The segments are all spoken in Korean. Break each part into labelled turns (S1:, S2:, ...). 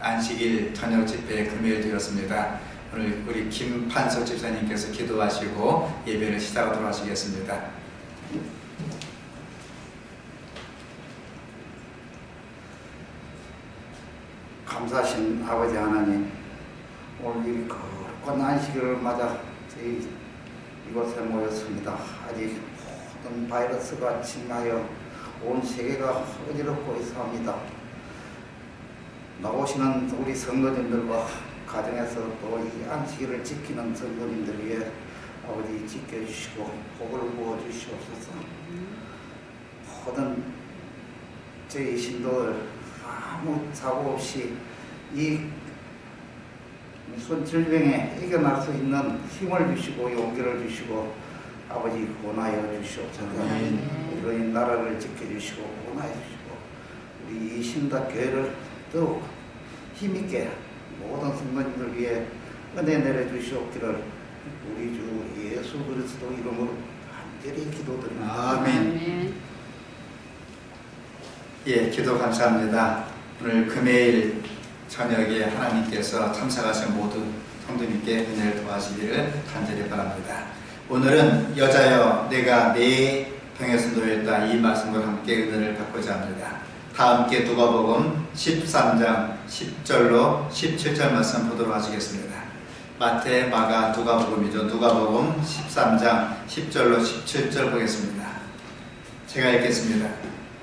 S1: 안식일 저녁 집회 금요일 되었습니다. 오늘 우리 김판석 집사님께서 기도하시고 예배를 시작하도록 하시겠습니다.
S2: 감사하신 아버지 하나님 오늘 이 거룩한 안식일을 맞아 저희 이곳에 모였습니다. 아직 모든 바이러스가 침하여 온 세계가 어지럽고 있사옵니다. 나오시는 우리 성도님들과 가정에서 또 이 안식일을 지키는 성도님들 위해 아버지 지켜주시고 복을 부어주시옵소서 모든 저희 신도들 아무 사고 없이 이 손질병에 이겨날 수 있는 힘을 주시고 용기를 주시고 아버지 구원하여 주시옵소서. 우리 나라를 지켜주시고 구원하여 주시고 우리 이 신다 교회를 더욱 힘있게 모든 성도님들 위해 은혜 내려주시옵기를 우리 주 예수 그리스도 이름으로 간절히 기도드립니다.
S1: 아멘. 예, 기도 감사합니다. 오늘 금요일 저녁에 하나님께서 참석하신 모든 성도님께 은혜를 도와주기를 간절히 바랍니다. 오늘은 여자여 내가 내 병에서 놓였다 이 말씀과 함께 은혜를 받고자 합니다. 다 함께 누가복음 13장 10절로 17절 말씀 보도록 하시겠습니다. 마태, 마가, 누가복음이죠. 누가복음 13장 10절로 17절 보겠습니다. 제가 읽겠습니다.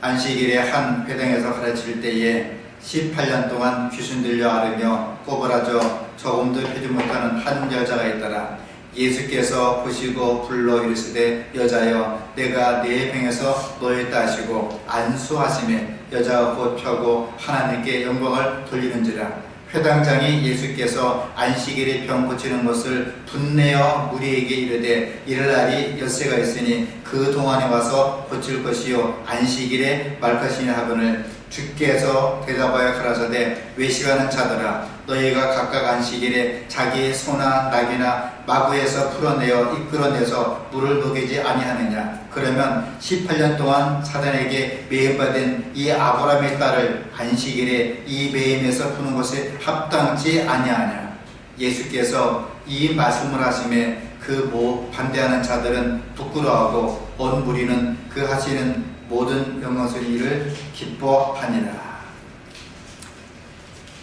S1: 안식일에 한 회당에서 가르칠 때에 18년 동안 귀신 들려 앓으며 꼬부라져 조금도 펴지 못하는 한 여자가 있더라. 예수께서 보시고 불러 이르시되 여자여 내가 네 병에서 놓였다 하시고 안수하심에 여자가 곧 펴고 하나님께 영광을 돌리는지라. 회당장이 예수께서 안식일에 병 고치는 것을 분내어 무리에게 이르되 이를 날이 엿새가 있으니 그 동안에 와서 고칠 것이요 안식일에 말 것이냐 하거늘 주께서 대답하여 가라사대 외식하는 자들아 너희가 각각 안식일에 자기의 소나 낙이나 마구에서 풀어내어 이끌어내서 물을 먹이지 아니하느냐? 그러면 18년 동안 사단에게 매임받은 이 아브라함의 딸을 안식일에 이 매임에서 푸는 것이 합당치 아니하냐? 예수께서 이 말씀을 하심에 그뭐 반대하는 자들은 부끄러워하고 온 무리는 그 하시는 모든 영광스러운 일을 기뻐하니라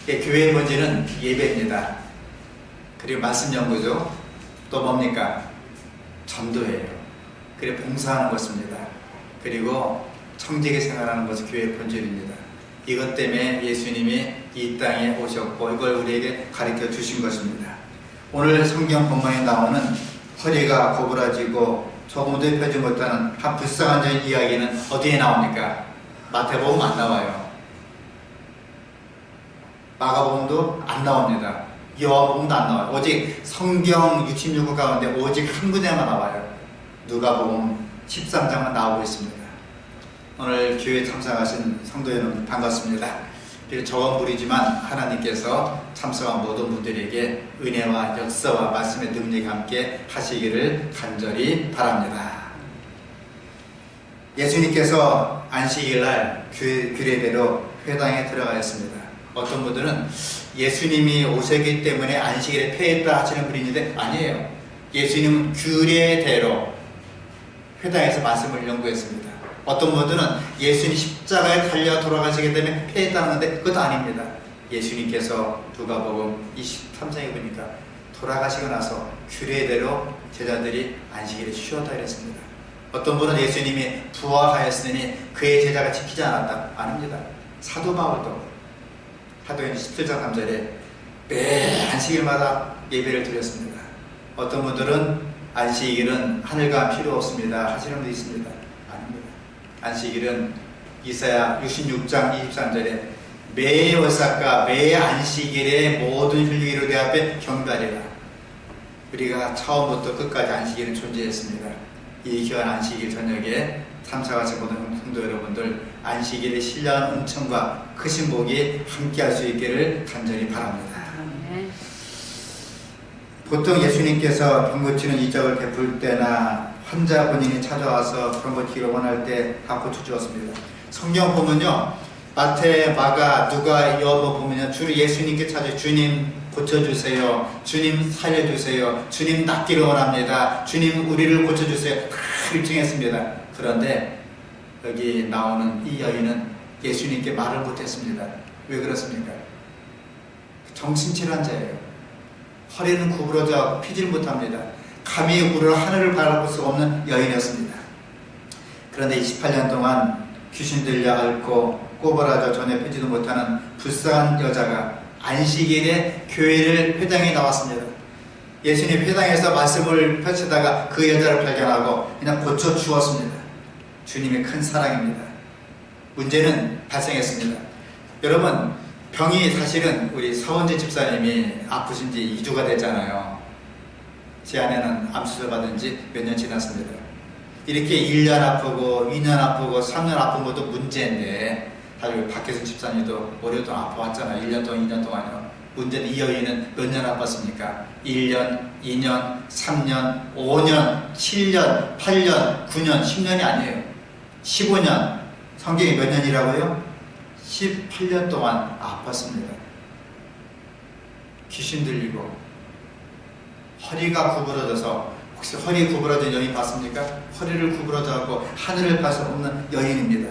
S1: 예, 교회의 문제는 예배입니다. 그리고 말씀 연구죠. 또 뭡니까? 전도예요. 그리고 봉사하는 것입니다. 그리고 청지기 생활하는 것이 교회의 본질입니다. 이것 때문에 예수님이 이 땅에 오셨고 이걸 우리에게 가르쳐 주신 것입니다. 오늘 성경 본문에 나오는 허리가 고부라지고 조금도 펴지 못하는 한 불쌍한 자 이야기는 어디에 나옵니까? 마태복음 안 나와요. 마가복음도 안 나옵니다. 요한복음도 안 나와요. 오직 성경 66권 가운데 오직 한 군데만 나와요. 누가복음 13장만 나오고 있습니다. 오늘 교회 참석하신 성도 여러분 반갑습니다. 비록 적은 무리지만 하나님께서 참석한 모든 분들에게 은혜와 역사와 말씀의 능력이 함께 하시기를 간절히 바랍니다. 예수님께서 안식일 날 규- 규례대로 회당에 들어가셨습니다. 어떤 분들은 예수님이 오셨기 때문에 안식일에 폐했다 하시는 분이 있는데 아니에요. 예수님은 규례대로 회당에서 말씀을 연구했습니다. 어떤 분들은 예수님 십자가에 달려 돌아가시기 때문에 폐했다는 건데 그것도 아닙니다. 예수님께서 누가복음 23장에 보니까 돌아가시고 나서 규례대로 제자들이 안식일에 쉬었다 그랬습니다. 어떤 분은 예수님이 부활하였으니 그의 제자가 지키지 않았다. 아닙니다. 사도 바울도 사도행 17장 3절에 매 안식일마다 예배를 드렸습니다. 어떤 분들은 안식일은 하늘과 필요 없습니다. 하시는 분도 있습니다. 아닙니다. 안식일은 이사야 66장 23절에 매 월삭과 매 안식일에 모든 혈육이로 내 앞에 경배하리라. 우리가 처음부터 끝까지 안식일은 존재했습니다. 이 귀한 안식일 저녁에 참석하신 모든 성도 여러분들 안식일의 신령한 은총과 크신 복이 함께할 수 있기를 간절히 바랍니다. 보통 예수님께서 병 고치는 이적을 베풀 때나 환자 본인이 찾아와서 병 고치기를 원할 때 다 고쳐주었습니다. 성경 보면요. 마태, 마가, 누가, 여보 보면 주로 예수님께 찾아 주님 고쳐주세요. 주님 살려주세요. 주님 낫기를 원합니다. 주님 우리를 고쳐주세요. 다 일정했습니다. 그런데 여기 나오는 이 여인은 예수님께 말을 못했습니다. 왜 그렇습니까? 정신질환자예요. 허리는 구부러져 피질 못합니다. 감히 우를 하늘을 바라볼 수 없는 여인이었습니다. 그런데 28년 동안 귀신 들려 앓고 꼬부라져 전에 펴지도 못하는 불쌍한 여자가 안식일에 교회를 회당에 나왔습니다. 예수님 회당에서 말씀을 펼치다가 그 여자를 발견하고 그냥 고쳐 주었습니다. 주님의 큰 사랑입니다. 문제는 발생했습니다. 여러분, 병이 사실은 우리 서원재 집사님이 아프신 지 2주가 됐잖아요. 제 아내는 암수술 받은 지 몇 년 지났습니다. 이렇게 1년 아프고 2년 아프고 3년 아픈 것도 문제인데 사실 박혜선 집사님도 오랫동안 아파왔잖아요. 1년 동안 2년 동안요. 문제는 이 여인은 몇 년 아팠습니까? 1년, 2년, 3년, 5년, 7년, 8년, 9년, 10년이 아니에요. 15년. 성경이 몇 년이라고요? 18년 동안 아팠습니다. 귀신 들리고 허리가 구부러져서 혹시 허리 구부러진 여인 봤습니까? 허리를 구부러져갖고 하늘을 볼수 없는 여인입니다.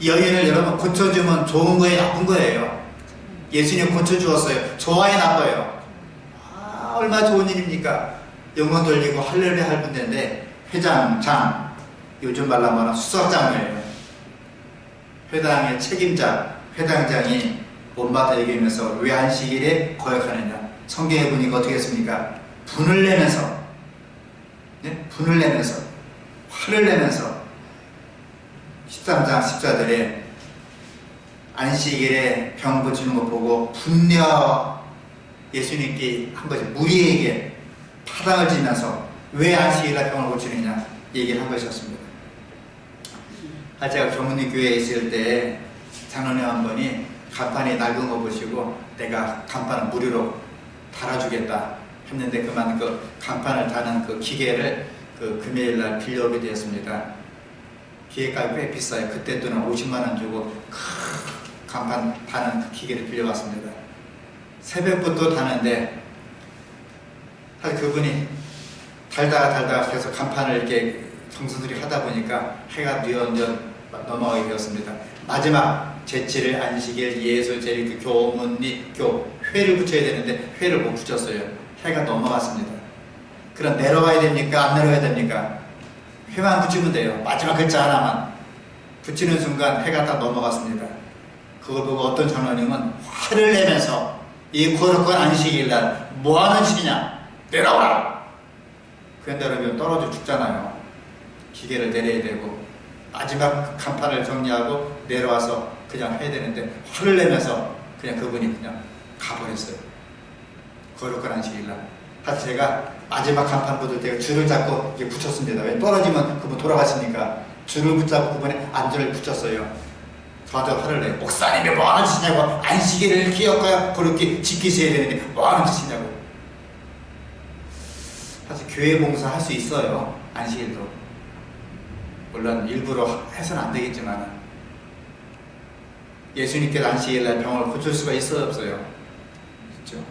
S1: 이 여인을 여러분 고쳐주면 좋은 거예요, 나쁜 거예요? 예수님 고쳐주었어요. 좋아요, 나빠요? 아, 얼마나 좋은 일입니까? 영광 돌리고 할렐루야 할 분인데 회장, 장, 요즘 말로 하면 수석장이에요. 회당의 책임자, 회당장이 온마다 얘기하면서 왜 안식일에 거역하느냐? 성경에 보니까 어떻게 했습니까? 분을 내면서, 네? 분을 내면서, 화를 내면서 13장 14절에 안식일에 병 고치는 거 보고 분녀 예수님께 한 것이 무리에게 파당을 지면서 왜 안식일에 병을 고치느냐 얘기를 한 것이었습니다. 아, 제가 경문리 교회에 있을 때 장로님 한 분이 간판이 낡은 거 보시고 내가 간판을 무료로 달아주겠다 했는데 그만 그 간판을 다는 그 기계를 그 금요일 날 빌려오게 되었습니다. 기계값이 꽤 비싸요. 그때 돈은 50만 원 주고 크 간판 다는 그 기계를 빌려왔습니다. 새벽부터 다는데 사실 그분이 달다가 달다가 계속 간판을 이렇게 정수들이 하다 보니까 해가 뉘어뉘어 넘어가게 되었습니다. 마지막 제칠을 안식일 예수 제리 그 교문리 교 회를 붙여야 되는데 회를 못 붙였어요. 해가 넘어갔습니다. 그럼 내려가야 됩니까? 안 내려가야 됩니까? 회만 붙이면 돼요. 마지막 글자 하나만 붙이는 순간 해가 다 넘어갔습니다. 그걸 보고 어떤 장로님은 화를 내면서 이 거룩한 안식일 날 뭐하는 짓이냐? 내려오라! 그런데 그러면 떨어져 죽잖아요. 기계를 내려야 되고 마지막 간판을 정리하고 내려와서 그냥 해야 되는데 화를 내면서 그냥 그분이 그냥 가버렸어요. 거룩한 안식일날. 사실 제가 마지막 붙을 때 줄을 잡고 이렇게 붙였습니다. 왜 떨어지면 그분 돌아가시니까 줄을 붙잡고 그분의 안전을 붙였어요. 저한테 화를 내요. 목사님이 뭐 하는 짓이냐고 안식일을 기억하여 그렇게 지키셔야 되는데 뭐 하는 짓이냐고. 사실 교회 봉사 할 수 있어요. 안식일도. 물론 일부러 해서는 안 되겠지만 예수님께서 안식일날 병을 고칠 수가 있어요 없어요? 그렇죠?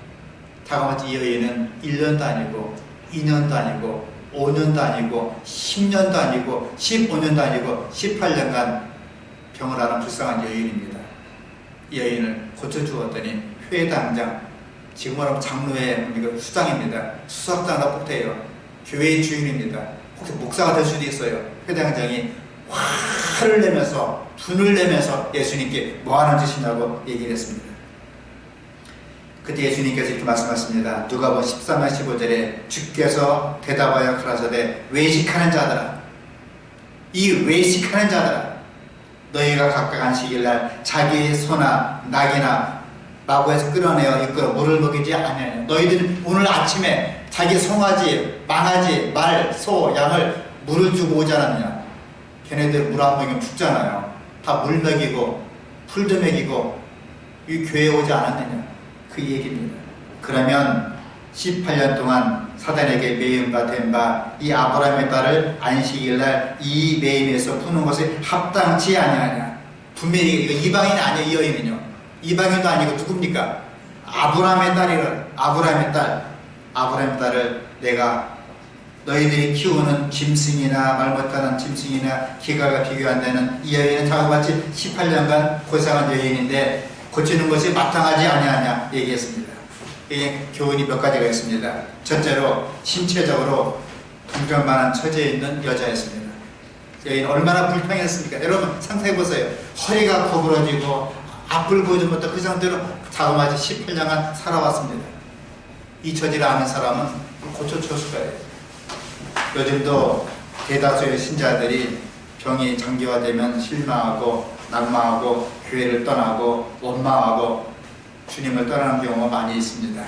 S1: 다가마치 이 여인은 1년도 아니고 2년도 아니고 5년도 아니고 10년도 아니고 15년도 아니고 18년간 병을 앓은 불쌍한 여인입니다. 이 여인을 고쳐주었더니 회당장 지금 말하면 장로의 이거 수장입니다. 수석장이라 뽑대요. 교회의 주인입니다. 혹시 목사가 될 수도 있어요. 회당장이 화를 내면서 분을 내면서 예수님께 뭐 하는 짓이냐고 얘기를 했습니다. 그때 예수님께서 이렇게 말씀하십니다. 누가복음 13장 15절에 주께서 대답하여 가라사대 외식하는 자들아. 이 외식하는 자들아 너희가 각각 안식일날 자기의 소나 낙이나 마구에서 끌어내어 이끌어 물을 먹이지 아니하냐. 너희들은 오늘 아침에 자기 송아지, 망아지, 말, 소, 양을 물을 주고 오지 않았느냐. 걔네들 물안 먹이면 죽잖아요. 다 물 먹이고 풀도 먹이고 이 교회에 오지 않았느냐 그 얘기입니다 그러면 18년 동안 사단에게 매임바 된바 이 아브라함의 딸을 안식일날 이 매임에서 푸는 것이 합당치 아니하냐 분명히 이거 이방인이 아니에요. 이 여인은요. 이방인도 아니고 누굽니까? 아브라함의 딸이라 아브라함의 딸 아브라함의 딸을 내가 너희들이 키우는 짐승이나 말 못하는 짐승이나 기가가 비교 안 되는 이 여인은 자그마치 18년간 고생한 여인인데 고치는 것이 마땅하지 아니하냐 얘기했습니다. 이 교훈이 몇 가지가 있습니다. 첫째로 신체적으로 동정만한 처지에 있는 여자였습니다. 여인 얼마나 불평했습니까? 여러분 상상해 보세요. 허리가 구부러지고 앞을 보지 못한 그 상태로 자그마치 18년간 살아왔습니다. 이 처지를 아는 사람은 고쳐줬을 거예요. 요즘도 대다수의 신자들이 병이 장기화되면 실망하고 낙망하고 교회를 떠나고 원망하고 주님을 떠나는 경우가 많이 있습니다.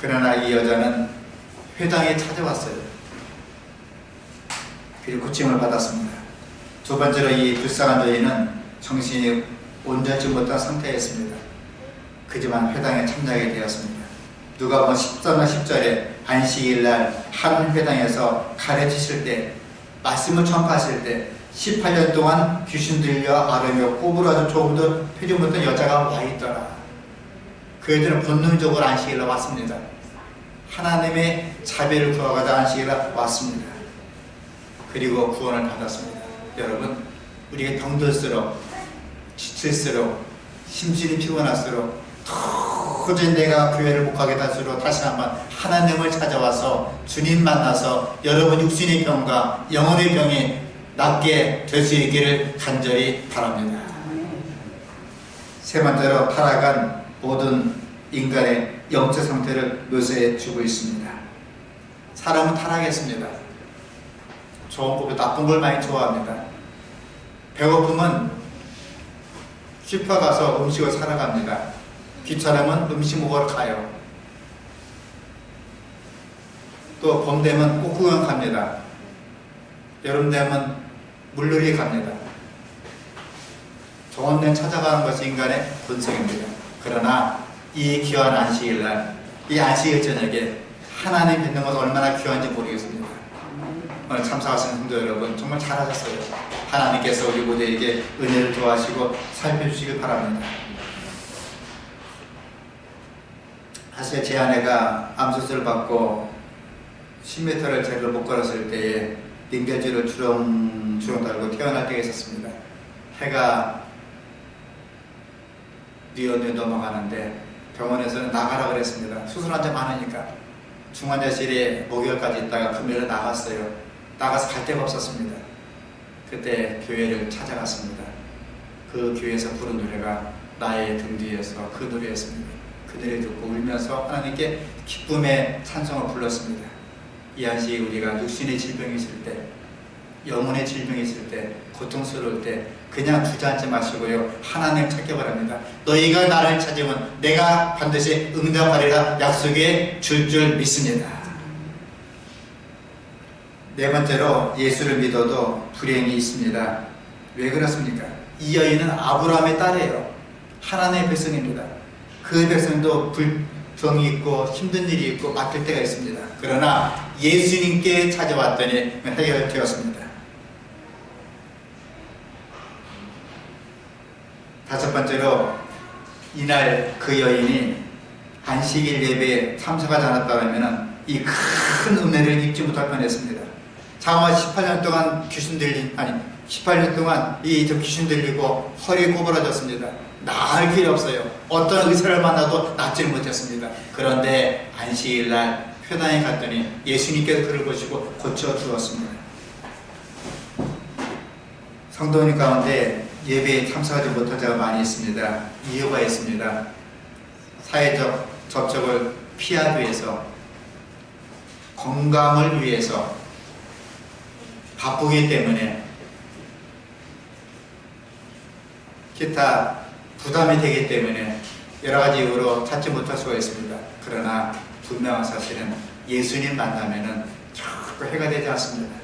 S1: 그러나 이 여자는 회당에 찾아왔어요. 그리고 고침을 받았습니다. 두 번째로 이 불쌍한 여인은 정신이 온전치 못한 상태였습니다. 그지만 회당에 참여하게 되었습니다. 누가 보면 13나 10절에 안식일 날 한 회당에서 가르치실 때 말씀을 전파하실 때 18년 동안 귀신 들려 아르며 꼬부라져 조금도 표정 못한 여자가 와 있더라. 그 애들은 본능적으로 안식일 날 왔습니다. 하나님의 자비를 구하고자 안식일 날 왔습니다. 그리고 구원을 받았습니다. 여러분, 우리가 병들수록 지칠수록 심신이 피곤할수록 도저히 내가 교회를 못 가게 될수록 다시 한번 하나님을 찾아와서 주님 만나서 여러분 육신의 병과 영혼의 병이 낫게 될 수 있기를 간절히 바랍니다. 세 번째로 타락한 모든 인간의 영적 상태를 묘사해 주고 있습니다. 사람은 타락했습니다. 좋은 것보다 나쁜 걸 많이 좋아합니다. 배고픔은 슈퍼 가서 음식을 사러 갑니다. 귀찮으면 음식 먹으러 가요. 또 봄 되면 꽃구경 갑니다. 여름 되면 물놀이 갑니다. 데 찾아가는 것이 인간의 본성입니다. 그러나 이 귀한 안식일 날, 이 안식일 저녁에 하나님 뵙는 것은 얼마나 귀한지 모르겠습니다. 오늘 참석하신 성도 여러분 정말 잘하셨어요. 하나님께서 우리 모두에게 은혜를 도와주시고 살펴주시길 바랍니다. 사실 제 아내가 암수술을 받고 10m를 제대로 못 걸었을 때에 링겔줄을 주렁 주렁 달고 태어날 때가 있었습니다. 해가 뉘어뉘어 넘어가는데 병원에서는 나가라 그랬습니다. 수술 환자 많으니까 중환자실에 목요일까지 있다가 금요일에 나갔어요. 나가서 갈 데가 없었습니다. 그때 교회를 찾아갔습니다. 그 교회에서 부른 노래가 나의 등 뒤에서 그 노래였습니다. 그 노래 듣고 울면서 하나님께 기쁨의 찬송을 불렀습니다. 이 한시 우리가 육신의 질병이 있을 때, 영혼의 질병이 있을 때, 고통스러울 때 그냥 주저앉지 마시고요. 하나님 찾기 바랍니다. 너희가 나를 찾으면 내가 반드시 응답하리라 약속해 줄줄 믿습니다. 네 번째로 예수를 믿어도 불행이 있습니다. 왜 그렇습니까? 이 여인은 아브라함의 딸이에요. 하나님의 백성입니다. 그 백성도 불평이 있고 힘든 일이 있고 맡을 때가 있습니다. 그러나 예수님께 찾아왔더니 해결되었습니다. 다섯 번째로 이날 그 여인이 안식일 예배에 참석하지 않았다면 이 큰 은혜를 입지 못할 뻔했습니다. 장화 18년 동안 귀신 들린 아니 18년 동안 이저 귀신 들리고 허리 구부러졌습니다. 나을 길이 없어요. 어떤 의사를 만나도 낫지를 못했습니다. 그런데 안식일 날 회당에 갔더니 예수님께서 그를 보시고 고쳐 주었습니다. 성도님 가운데 예배에 참석하지 못한 자가 많이 있습니다. 이유가 있습니다. 사회적 접촉을 피하기 위해서 건강을 위해서 바쁘기 때문에 기타 부담이 되기 때문에 여러 가지 이유로 찾지 못할 수가 있습니다. 그러나 분명한 사실은 예수님 만나면은 자꾸 해가 되지 않습니다.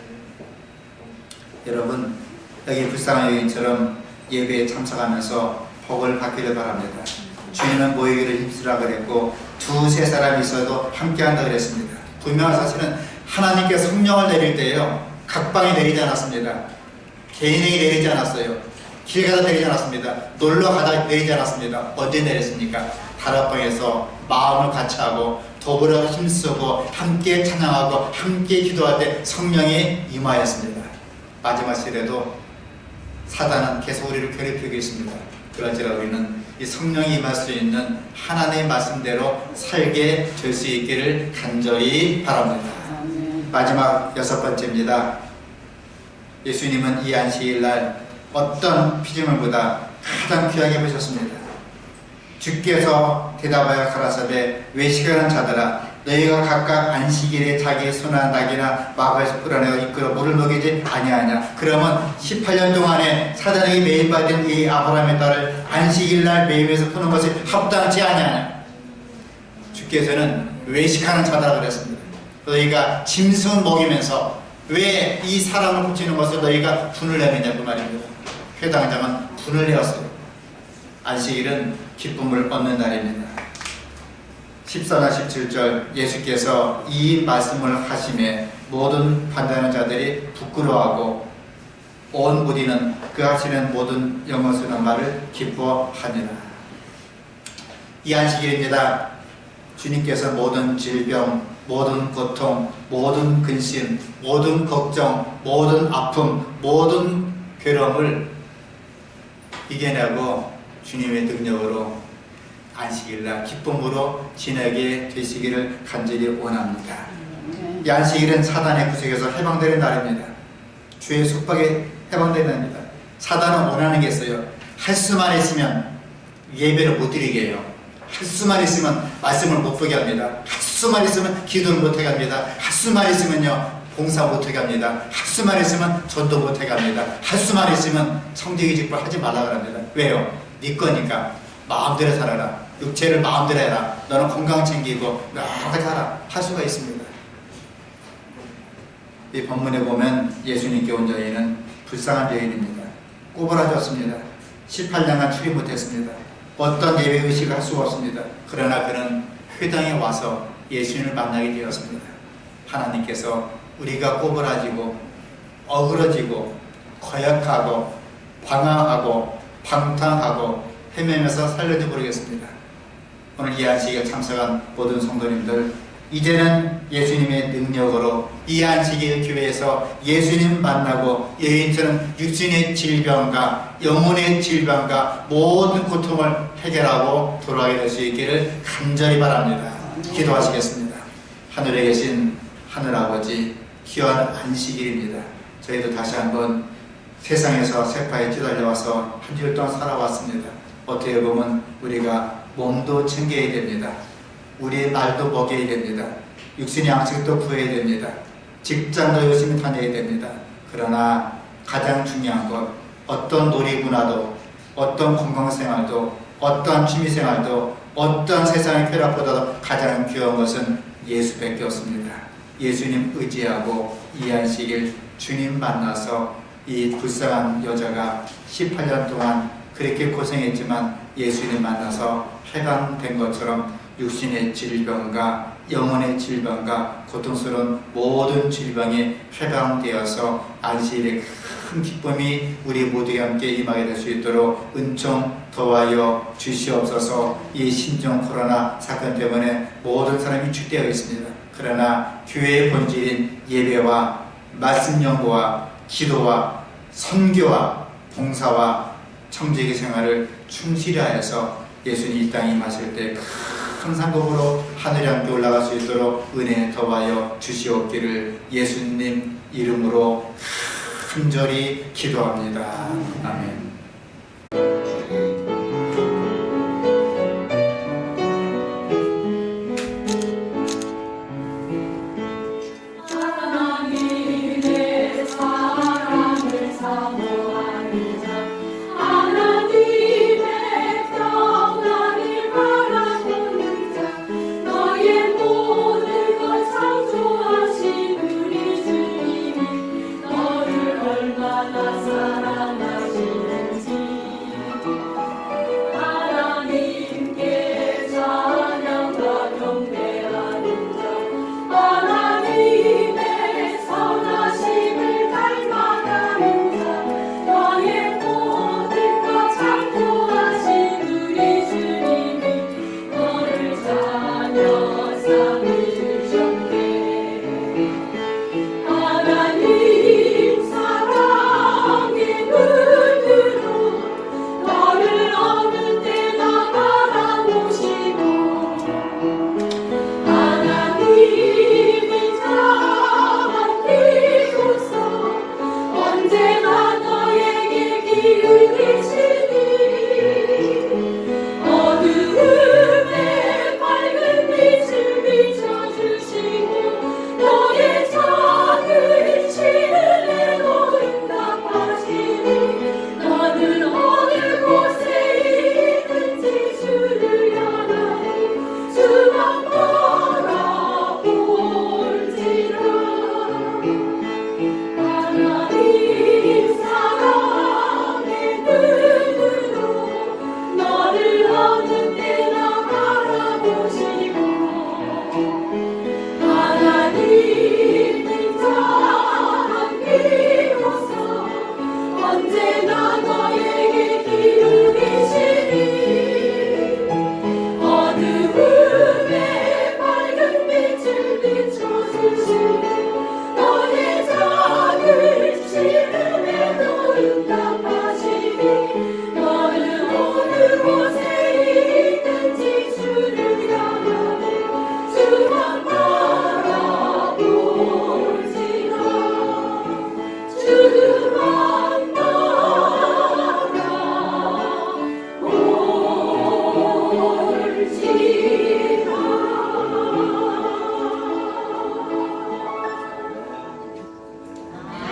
S1: 여러분 여기 불쌍한 여인처럼 예배에 참석하면서 복을 받기를 바랍니다. 주님은 모이기를 힘쓰라 그랬고 두세 사람이 있어도 함께한다 그랬습니다. 분명한 사실은 하나님께 성령을 내릴 때에요. 각방이 내리지 않았습니다. 개인에게 내리지 않았어요. 길 가다 내리지 않았습니다. 놀러 가다 내리지 않았습니다. 언제 내렸습니까? 다락방에서 마음을 같이 하고 더불어 힘쓰고 함께 찬양하고 함께 기도할 때 성령이 임하였습니다. 마지막 시대도 사단은 계속 우리를 괴롭히고 있습니다. 그러지라 우리는 이 성령이 임할 수 있는 하나님의 말씀대로 살게 될 수 있기를 간절히 바랍니다. 마지막 여섯 번째입니다. 예수님은 이 안식일 날 어떤 피조물보다 가장 귀하게 보셨습니다. 주께서 대답하여 가라사대 외식하는 자들아 너희가 각각 안식일에 자기의 소나 낙이나 마가에서 끌어내어 이끌어 물을 먹이지 아니하냐? 그러면 18년 동안에 사단에게 매입받은 이 아브라함의 딸을 안식일날 매입해서 푸는 것이 합당치 아니하냐? 주께서는 외식하는 자다 그랬습니다. 너희가 짐승 먹이면서 왜 이 사람을 붙이는 것을 너희가 분을 내느냐? 그 말입니다. 회당장은 분을 내었어요 안식일은 기쁨을 얻는 날입니다 14나 17절 예수께서 이 말씀을 하심에 모든 판단하는 자들이 부끄러워하고 온 무리는 그 하시는 모든 쓰는 말을 기뻐하니라. 이 안식일입니다. 주님께서 모든 질병, 모든 고통, 모든 근심, 모든 걱정, 모든 아픔, 모든 괴로움을 이겨내고 주님의 능력으로 안식일날 기쁨으로 지내게 되시기를 간절히 원합니다. 이 안식일은 사단의 구속에서 해방되는 날입니다. 주의 속박에 해방되는 날입니다. 사단은 원하는 게 있어요. 할 수만 있으면 예배를 못 드리게 해요. 할 수만 있으면 말씀을 못 보게 합니다. 할 수만 있으면 기도를 못 하게 합니다. 할 수만 있으면요 봉사 못 하게 합니다. 할 수만 있으면 전도 못 하게 합니다. 할 수만 있으면 성경의 직분 하지 말라 합니다. 왜요? 네 거니까 마음대로 살아라. 육체를 마음대로 해라. 너는 건강 챙기고 여러 살아. 할 수가 있습니다. 이 본문에 보면 예수님께 온 여인은 불쌍한 여인입니다. 꼬부라졌습니다. 18년간 출입 못했습니다. 어떤 예배 의식을 할 수가 없습니다. 그러나 그는 회당에 와서 예수님을 만나게 되었습니다. 하나님께서 우리가 꼬부라지고 어그러지고 거역하고 방황하고 방탕하고 헤매면서 살려지 모르겠습니다. 오늘 이 안식에 참석한 모든 성도님들 이제는 예수님의 능력으로 이 안식일 교회에서 예수님 만나고 여인처럼 육신의 질병과 영혼의 질병과 모든 고통을 해결하고 돌아가게 될 수 있기를 간절히 바랍니다. 기도하시겠습니다. 하늘에 계신 하늘아버지 귀한 안식일입니다. 저희도 다시 한번 세상에서 세파에 찌달려와서 한 주일 동안 살아왔습니다. 어떻게 보면 우리가 몸도 챙겨야 됩니다. 우리의 말도 먹여야 됩니다. 육신의 양식도 구해야 됩니다. 직장도 열심히 다녀야 됩니다. 그러나 가장 중요한 것 어떤 놀이 문화도 어떤 건강생활도 어떠한 취미생활도 어떠한 세상의 쾌락보다도 가장 귀여운 것은 예수밖에 없습니다. 예수님 의지하고 이 안식일 주님 만나서 이 불쌍한 여자가 18년 동안 그렇게 고생했지만 예수님 만나서 해방된 것처럼 육신의 질병과 영혼의 질병과 고통스러운 모든 질병이 해방되어서 안식일의 큰 기쁨이 우리 모두가 함께 임하게 될 수 있도록 은총 더하여 주시옵소서 이 신종 코로나 사건 때문에 모든 사람이 위축되어 있습니다. 그러나 교회의 본질인 예배와 말씀 연구와 기도와 선교와 봉사와 청지기 생활을 충실히 하여서 예수님 이 땅에 임하실 때 큰 상급으로 하늘에 함께 올라갈 수 있도록 은혜 더하여 주시옵기를 예수님 이름으로 간절히 기도합니다. 아멘.